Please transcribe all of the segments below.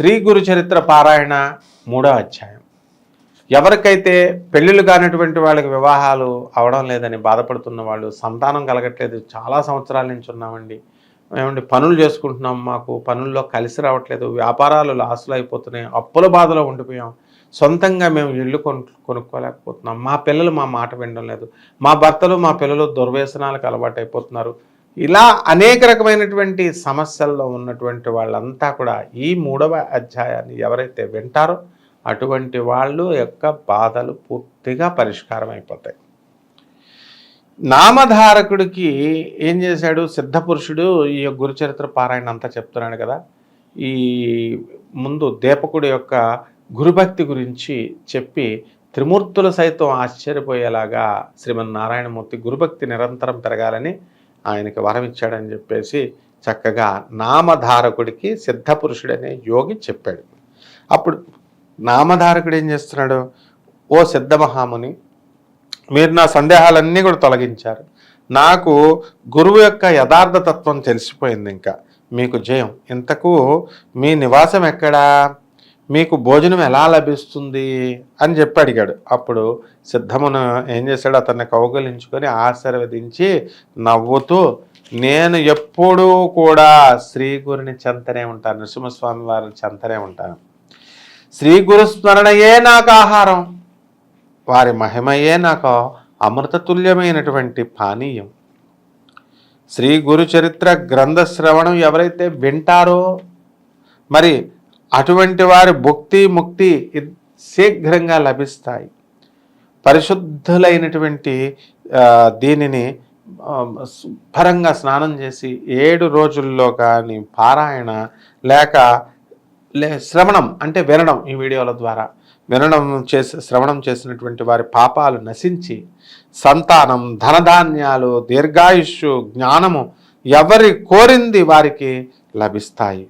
శ్రీ గురు చరిత్ర పారాయణ మూడో అధ్యాయం. ఎవరికైతే పెళ్ళిళ్ళు కానటువంటి వాళ్ళకి వివాహాలు అవడం లేదని బాధపడుతున్న వాళ్ళు సంతానం కలగట్లేదు చాలా సంవత్సరాల నుంచి ఉన్నామండి. మేమండి పనులు చేసుకుంటున్నాం మాకు పనుల్లో కలిసి రావట్లేదు వ్యాపారాలు లాసులు అయిపోతున్నాయి అప్పుల బాధలో ఉండిపోయాం. సొంతంగా మేము ఇల్లు కొను కొనుక్కోలేకపోతున్నాం. మా పిల్లలు మా మాట వినడం లేదు. మా భర్తలు మా పిల్లలు దుర్వ్యసనాలకు అలవాటు అయిపోతున్నారు ఇలా అనేక రకమైనటువంటి సమస్యల్లో ఉన్నటువంటి వాళ్ళంతా కూడా ఈ మూడవ అధ్యాయాన్ని ఎవరైతే వింటారో అటువంటి వాళ్ళు యొక్క బాధలు పూర్తిగా పరిష్కారం అయిపోతాయి నామధారకుడికి ఏం చేశాడు? సిద్ధపురుషుడు ఈ గురుచరిత్ర పారాయణ అంతా చెప్తున్నాడు కదా. ఈ ముందు దీపకుడి యొక్క గురుభక్తి గురించి చెప్పి త్రిమూర్తులు సైతం ఆశ్చర్యపోయేలాగా శ్రీమన్నారాయణమూర్తి గురుభక్తి నిరంతరం పెరగాలని ఆయనకి వరం ఇచ్చాడని చెప్పేసి చక్కగా నామధారకుడికి సిద్ధపురుషుడనే యోగి చెప్పాడు. అప్పుడు నామధారకుడు ఏం చేస్తున్నాడు? ఓ సిద్ధమహాముని మీరు నా సందేహాలన్నీ కూడా తొలగించారు. నాకు గురువు యొక్క యథార్థతత్వం తెలిసిపోయింది ఇంకా. మీకు జయం. ఇంతకు మీ నివాసం ఎక్కడా? మీకు భోజనం ఎలా లభిస్తుంది అని చెప్పి అడిగాడు. అప్పుడు సిద్ధమును ఏం చేశాడు? అతన్ని కౌగలించుకొని ఆశీర్వదించి నవ్వుతూ నేను ఎప్పుడూ కూడా శ్రీ గురుని చెంతనే ఉంటాను. నరసింహస్వామి వారిని చెంతనే ఉంటాను శ్రీ గురు స్మరణయే నాకు ఆహారం. వారి మహిమయే నాకు అమృతతుల్యమైనటువంటి పానీయం. శ్రీ గురు చరిత్ర గ్రంథ శ్రవణం ఎవరైతే వింటారో మరి అటువంటి వారి భుక్తి ముక్తి శీఘ్రంగా లభిస్తాయి. పరిశుద్ధులైనటువంటి దీనిని పరంగా శుభ్రంగా స్నానం చేసి ఏడు రోజుల్లో కానీ పారాయణ లేక లే శ్రవణం అంటే వినడం ఈ వీడియోల ద్వారా. వినడం చేసి శ్రవణం చేసినటువంటి వారి పాపాలు నశించి సంతానం ధనధాన్యాలు దీర్ఘాయుష్యు జ్ఞానము ఎవరి కోరింది వారికి లభిస్తాయి.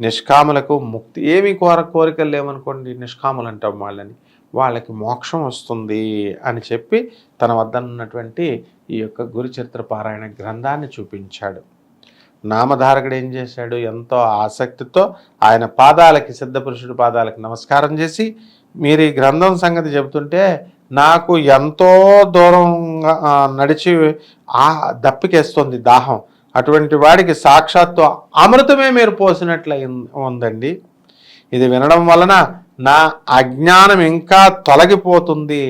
నిష్కాములకు ముక్తి. ఏమి కోర కోరికలు లేవనుకోండి నిష్కాములు అంటాం వాళ్ళని. వాళ్ళకి మోక్షం వస్తుంది అని చెప్పి తన వద్ద ఉన్నటువంటి ఈ యొక్క గురుచరిత్ర పారాయణ గ్రంథాన్ని చూపించాడు. నామధారకుడు ఏం చేశాడు? ఎంతో ఆసక్తితో ఆయన పాదాలకి సిద్ధపురుషుడి పాదాలకి నమస్కారం చేసి మీరు ఈ గ్రంథం సంగతి చెబుతుంటే నాకు ఎంతో దూరంగా నడిచి ఆ దప్పికేస్తుంది దాహం. అటువంటి వాడికి సాక్షాత్తు అమృతమే మీరు పోసినట్లు ఉందండి ఇది వినడం వలన నా అజ్ఞానం ఇంకా తొలగిపోతుంది.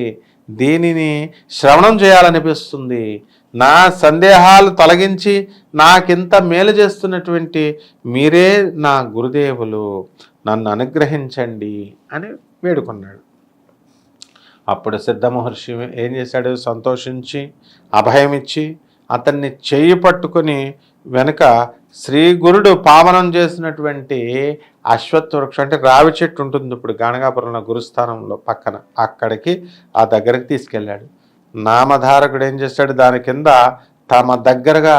దీనిని శ్రవణం చేయాలనిపిస్తుంది. నా సందేహాలు తొలగించి నాకింత మేలు చేస్తున్నటువంటి మీరే నా గురుదేవులు. నన్ను అనుగ్రహించండి అని వేడుకున్నాడు. అప్పుడు సిద్ధ మహర్షి ఏం చేశాడు? సంతోషించి అభయమిచ్చి అతన్ని చేయి పట్టుకొని వెనుక శ్రీ గురుడు పావనం చేసినటువంటి అశ్వత్థ వృక్షం అంటే రావి చెట్టు ఉంటుంది ఇప్పుడు గానగాపురంలో గురుస్థానంలో పక్కన. అక్కడికి ఆ దగ్గరికి తీసుకెళ్ళాడు. నామధారకుడు ఏం చేశాడు దాని కింద తమ దగ్గరగా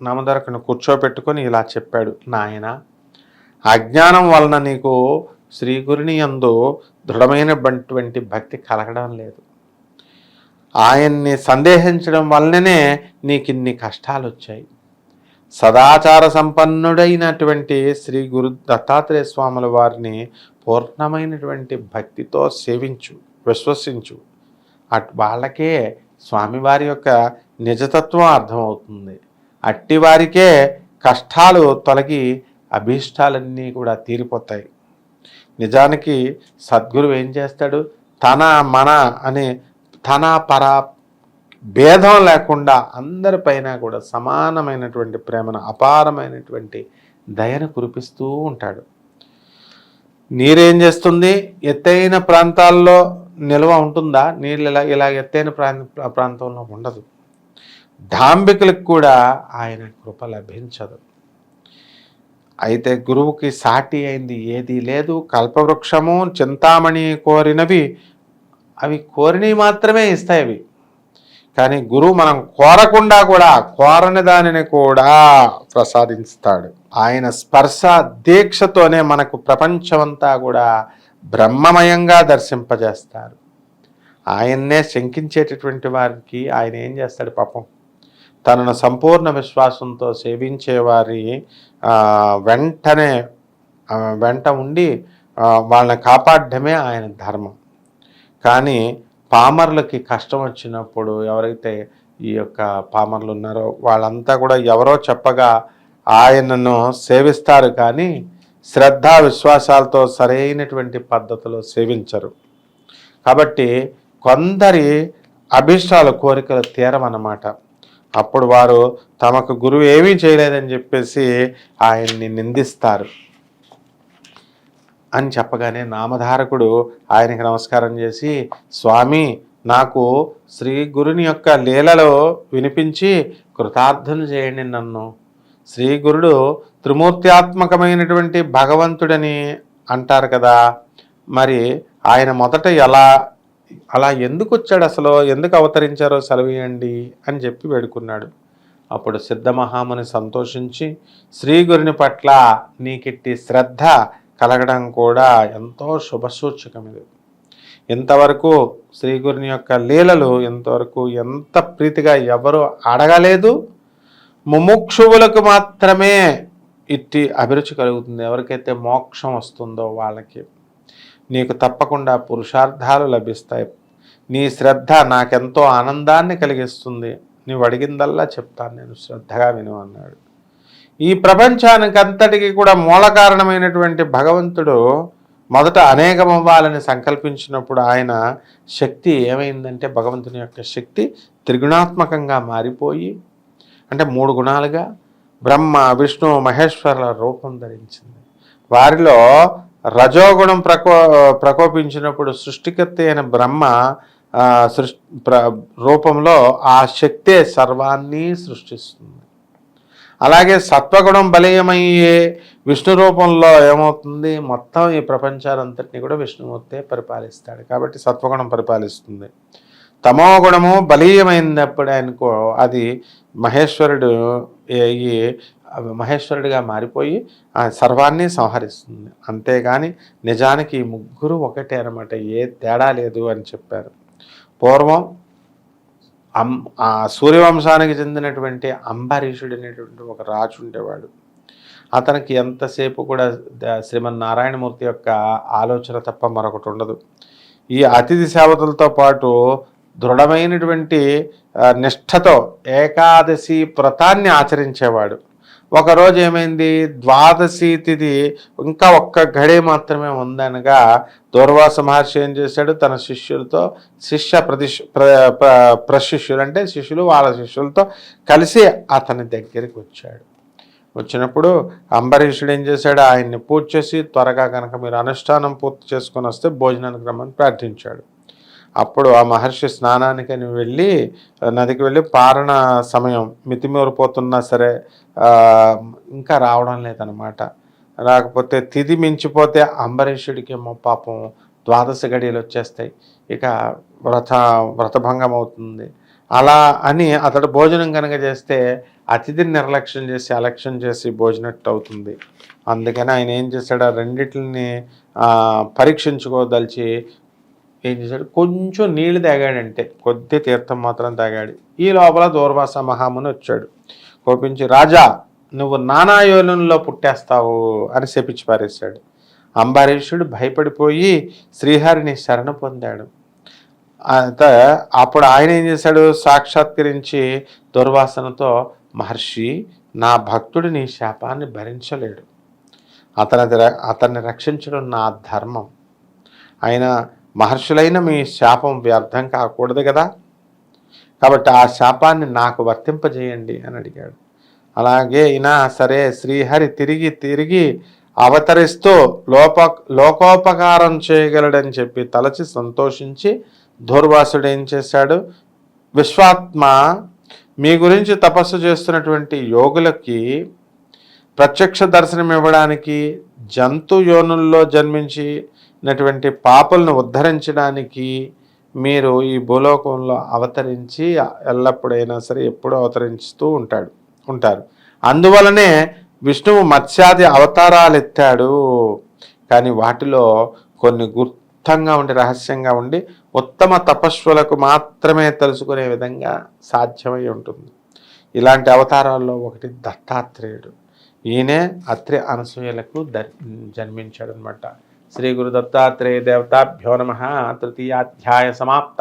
నామధారకుని కూర్చోపెట్టుకొని ఇలా చెప్పాడు. నాయన అజ్ఞానం వలన నీకు శ్రీ గురిని ఎందు దృఢమైనటువంటి భక్తి కలగడం లేదు. ఆయన్ని సందేహించడం వల్లనే నీకు ఇన్ని కష్టాలు వచ్చాయి సదాచార సంపన్నుడైనటువంటి శ్రీ గురు దత్తాత్రేయ స్వాముల వారిని పూర్ణమైనటువంటి భక్తితో సేవించు విశ్వసించు. అట్ వాళ్ళకే స్వామివారి యొక్క నిజతత్వం అర్థమవుతుంది. అట్టి వారికే కష్టాలు తొలగి అభీష్టాలన్నీ కూడా తీరిపోతాయి. నిజానికి సద్గురు ఏం చేస్తాడు? తన మన అనే తన పర భేదం లేకుండా అందరిపైన కూడా సమానమైనటువంటి ప్రేమను అపారమైనటువంటి దయను కురిపిస్తూ ఉంటాడు. నీరేం చేస్తుంది? ఎత్తైన ప్రాంతాల్లో నిల్వ ఉంటుందా? నీళ్ళు ఇలా ఇలా ఎత్తైన ప్రాంత ప్రాంతంలో ఉండదు. డాంబికులకు కూడా ఆయన కృప లభించదు. అయితే గురువుకి సాటి అయింది ఏదీ లేదు. కల్పవృక్షము చింతామణి కోరినవి అవి కోరినవి మాత్రమే ఇస్తాయి అవి. కానీ గురువు మనం కోరకుండా కూడా కోరని దానిని కూడా ప్రసాదిస్తాడు. ఆయన స్పర్శ దీక్షతోనే మనకు ప్రపంచమంతా కూడా బ్రహ్మమయంగా దర్శింపజేస్తారు. ఆయన్నే శంకించేటటువంటి వారికి ఆయన ఏం చేస్తాడు పాపం? తనను సంపూర్ణ విశ్వాసంతో సేవించే వారి వెంటనే వెంట ఉండి వాళ్ళని కాపాడడమే ఆయన ధర్మం. కానీ పామర్లకి కష్టం వచ్చినప్పుడు ఎవరైతే ఈ యొక్క పామర్లు ఉన్నారో వాళ్ళంతా కూడా ఎవరో చెప్పగా ఆయనను సేవిస్తారు కానీ శ్రద్ధ విశ్వాసాలతో సరైనటువంటి పద్ధతిలో సేవించరు. కాబట్టి కొందరి అభిష్టాల కోరికలు తీరమన్నమాట అప్పుడు వారు తమకు గురువు ఏమీ చేయలేదని చెప్పేసి ఆయన్ని నిందిస్తారు. అని చెప్పగానే నామధారకుడు ఆయనకి నమస్కారం చేసి స్వామి నాకు శ్రీ గురుని యొక్క లీలలో వినిపించి కృతార్థను చేయండి నన్ను. శ్రీ గురుడు త్రిమూర్త్యాత్మకమైనటువంటి భగవంతుడని అంటారు కదా. మరి ఆయన మొదట ఎలా అలా ఎందుకు వచ్చాడు అసలు? ఎందుకు అవతరించారో సెలవేయండి అని చెప్పి వేడుకున్నాడు. అప్పుడు సిద్ధమహాముని సంతోషించి శ్రీ గురుని పట్ల నీకిట్టి శ్రద్ధ కలగడం కూడా ఎంతో శుభసూచకం ఇది. ఇంతవరకు శ్రీ గురుని యొక్క లీలలు ఇంతవరకు ఎంత ప్రీతిగా ఎవరు అడగలేదు. ముముక్షువులకు మాత్రమే ఇట్టి అభిరుచి కలుగుతుంది. ఎవరికైతే మోక్షం వస్తుందో వాళ్ళకి. నీకు తప్పకుండా పురుషార్థాలు లభిస్తాయి. నీ శ్రద్ధ నాకెంతో ఆనందాన్ని కలిగిస్తుంది. నీవు అడిగిందల్లా చెప్తాను. నేను శ్రద్ధగా విను అన్నాడు. ఈ ప్రపంచానికి అంతటికి కూడా మూల కారణమైనటువంటి భగవంతుడు మొదట అనేకమవ్వాలని సంకల్పించినప్పుడు ఆయన శక్తి ఏమైందంటే భగవంతుని యొక్క శక్తి త్రిగుణాత్మకంగా మారిపోయి అంటే మూడు గుణాలుగా బ్రహ్మ విష్ణు మహేశ్వరుల రూపం ధరించింది. వారిలో రజోగుణం ప్రకో ప్రకోపించినప్పుడు సృష్టికర్త అయిన బ్రహ్మ సృష్ సృష్టి ప్ర రూపంలో ఆ శక్తే సర్వాన్ని సృష్టిస్తుంది. అలాగే సత్వగుణం బలీయమయ్యే విష్ణు రూపంలో ఏమవుతుంది? మొత్తం ఈ ప్రపంచాలంతటినీ కూడా విష్ణుమూర్తే పరిపాలిస్తాడు. కాబట్టి సత్వగుణం పరిపాలిస్తుంది. తమో గుణము బలీయమైనప్పుడు అనుకో అది మహేశ్వరుడు ఈ మహేశ్వరుడిగా మారిపోయి ఆ సర్వాన్ని సంహరిస్తుంది. అంతేగాని నిజానికి ఈ ముగ్గురు ఒకటే అనమాట ఏ తేడా లేదు అని చెప్పారు. పూర్వం ఆ సూర్యవంశానికి చెందినటువంటి అంబరీషుడు అనేటువంటి ఒక రాజు ఉండేవాడు. అతనికి ఎంతసేపు కూడా శ్రీమన్నారాయణమూర్తి యొక్క ఆలోచన తప్ప మరొకటి ఉండదు. ఈ అతిథి సేవతలతో పాటు దృఢమైనటువంటి నిష్ఠతో ఏకాదశి వ్రతాన్ని ఆచరించేవాడు. ఒకరోజు ఏమైంది? ద్వాదశి తిథి ఇంకా ఒక్క గడి మాత్రమే ఉందనగా దూర్వాస మహర్షి ఏం చేశాడు? తన శిష్యులతో శిష్య ప్రతిష్ ప్ర ప్రశిష్యులు అంటే శిష్యులు వాళ్ళ శిష్యులతో కలిసి అతని దగ్గరికి వచ్చాడు. వచ్చినప్పుడు అంబరీషుడు ఏం చేశాడు? ఆయన్ని పూజ చేసి త్వరగా కనుక మీరు అనుష్ఠానం పూర్తి చేసుకొని వస్తే భోజనానికి రమ్మని ప్రార్థించాడు. అప్పుడు ఆ మహర్షి స్నానానికని వెళ్ళి నదికి వెళ్ళి పారణ సమయం మితిమీరిపోతున్నా సరే ఇంకా రావడం లేదనమాట రాకపోతే తిది మించిపోతే అంబరీషుడికి పాపం ద్వాదశ గడియలు వచ్చేస్తాయి. ఇక వ్రత వ్రతభంగం అవుతుంది అలా అని అతడు భోజనం కనుక చేస్తే అతిథిని నిర్లక్ష్యం చేసి అలక్ష్యం చేసి భోజనట్టు అవుతుంది అందుకని ఆయన ఏం చేశాడు? రెండిటిని పరీక్షించుకోదలిచి ఏం చేశాడు? కొంచెం నీళ్ళు తాగాడంటే కొద్ది తీర్థం మాత్రం తాగాడు. ఈ లోపల దూర్వాస మహాముని వచ్చాడు. కోపించి రాజా నువ్వు నానాయోలంలో పుట్టేస్తావు అని శపించి పారేశాడు. అంబరీషుడు భయపడిపోయి శ్రీహరిని శరణ పొందాడు. అయితే అప్పుడు ఆయన ఏం చేశాడు? సాక్షాత్కరించి దుర్వాసనతో మహర్షి నా భక్తుడు నీ శాపాన్ని భరించలేడు. అతని అతన్ని రక్షించడం నా ధర్మం. ఆయన మహర్షులైన మీ శాపం వ్యర్థం కాకూడదు కదా? కాబట్టి ఆ శాపాన్ని నాకు వర్తింపజేయండి అని అడిగాడు. అలాగే అయినా సరే శ్రీహరి తిరిగి తిరిగి అవతరిస్తూ లోప లోకోపకారం చేయగలడని చెప్పి తలచి సంతోషించి దూర్వాసుడు ఏం చేశాడు? విశ్వాత్మ మీ గురించి తపస్సు చేస్తున్నటువంటి యోగులకి ప్రత్యక్ష దర్శనం ఇవ్వడానికి జంతు యోనుల్లో జన్మించినటువంటి పాపలను ఉద్ధరించడానికి మీరు ఈ భూలోకంలో అవతరించి ఎల్లప్పుడైనా సరే ఎప్పుడూ అవతరిస్తూ ఉంటాడు ఉంటారు. అందువలనే విష్ణువు మత్స్యాది అవతారాలు ఎత్తాడు కానీ వాటిలో కొన్ని గుప్తంగా ఉండి రహస్యంగా ఉండి ఉత్తమ తపస్సులకు మాత్రమే తెలుసుకునే విధంగా సాధ్యమై ఉంటుంది. ఇలాంటి అవతారాల్లో ఒకటి దత్తాత్రేయుడు. ఈయనే అత్రి అనసూయలకు జన్మించాడు అనమాట శ్రీ గురు దత్తాత్రేయ దేవతాభ్యో నమ తృతీయాధ్యాయ సమాప్త